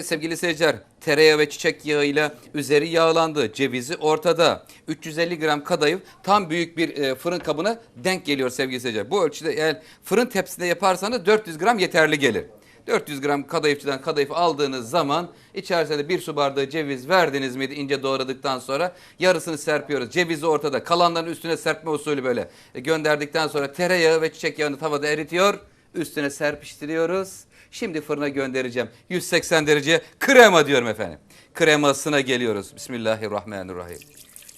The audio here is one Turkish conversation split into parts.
Sevgili seyirciler, tereyağı ve çiçek yağıyla üzeri yağlandı. Cevizi ortada. 350 gram kadayıf tam büyük bir e, fırın kabına denk geliyor sevgili seyirciler. Bu ölçüde eğer fırın tepside yaparsanız 400 gram yeterli gelir. 400 gram kadayıfçıdan kadayıf aldığınız zaman içerisine bir su bardağı ceviz verdiniz miydi ince doğradıktan sonra yarısını serpiyoruz. Cevizi ortada kalanların üstüne serpme usulü böyle E, gönderdikten sonra tereyağı ve çiçek yağını tavada eritiyor. Üstüne serpiştiriyoruz. Şimdi fırına göndereceğim. 180 derece krema diyorum efendim. Kremasına geliyoruz. Bismillahirrahmanirrahim.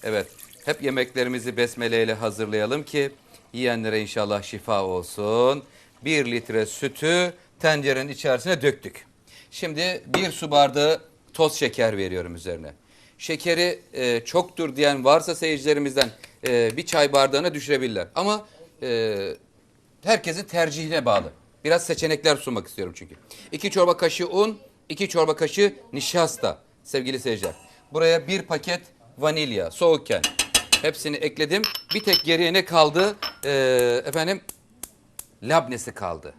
Evet. Hep yemeklerimizi besmele ile hazırlayalım ki yiyenlere inşallah şifa olsun. 1 litre sütü tencerenin içerisine döktük. Şimdi bir su bardağı toz şeker veriyorum üzerine. Şekeri e, çoktur diyen varsa seyircilerimizden e, bir çay bardağına düşürebilirler. Ama e, herkesin tercihine bağlı. Biraz seçenekler sunmak istiyorum çünkü. 2 çorba kaşığı un, 2 çorba kaşığı nişasta sevgili seyirciler. Buraya bir paket vanilya soğukken hepsini ekledim. Bir tek geriye ne kaldı? Ee, efendim labnesi kaldı.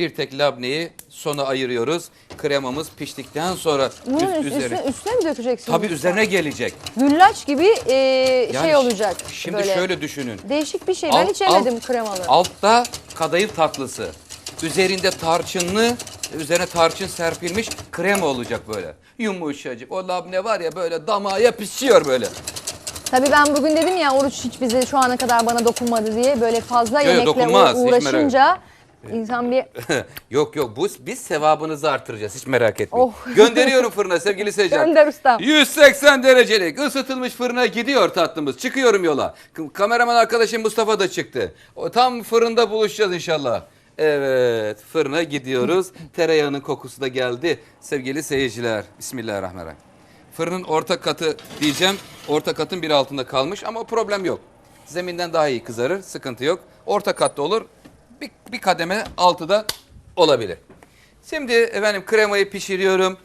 Bir tek labneyi sona ayırıyoruz. Kremamız piştikten sonra Bunun üst- üstüne, üstüne mi dökeceksin? Tabii üzerine gelecek. Güllaç gibi e, Yani şey olacak. Şimdi böyle. şöyle düşünün. Değişik bir şey. Ben Alt- hiç yemedim alt- kremalı. Altta kadayıf tatlısı. Üzerinde tarçınlı, üzerine tarçın serpilmiş krema olacak böyle. Yumuşacık. O labne var ya böyle damağa yapışıyor böyle. Tabii ben bugün dedim ya oruç hiç bize şu ana kadar bana dokunmadı diye böyle fazla Yo, yo, yemekle dokunmaz, hiç merak uğraşınca insan bir yok yok bu biz sevanızı artıracağız hiç merak etmeyin. Oh. Gönderiyorum fırına sevgili seyirciler. Gönder ustam. 180 derecelik ısıtılmış fırına gidiyor tatlımız. Çıkıyorum yola. Kameraman arkadaşım Mustafa da çıktı. O tam fırında buluşacağız inşallah. Evet fırına gidiyoruz. Tereyağının kokusu da geldi sevgili seyirciler. Bismillahirrahmanirrahim. Fırının orta katı diyeceğim. Orta katın bir altında kalmış ama problem yok. Zeminden daha iyi kızarır. Sıkıntı yok. Orta katta olur. Bir, bir kademe altı da olabilir. Şimdi efendim kremayı pişiriyorum.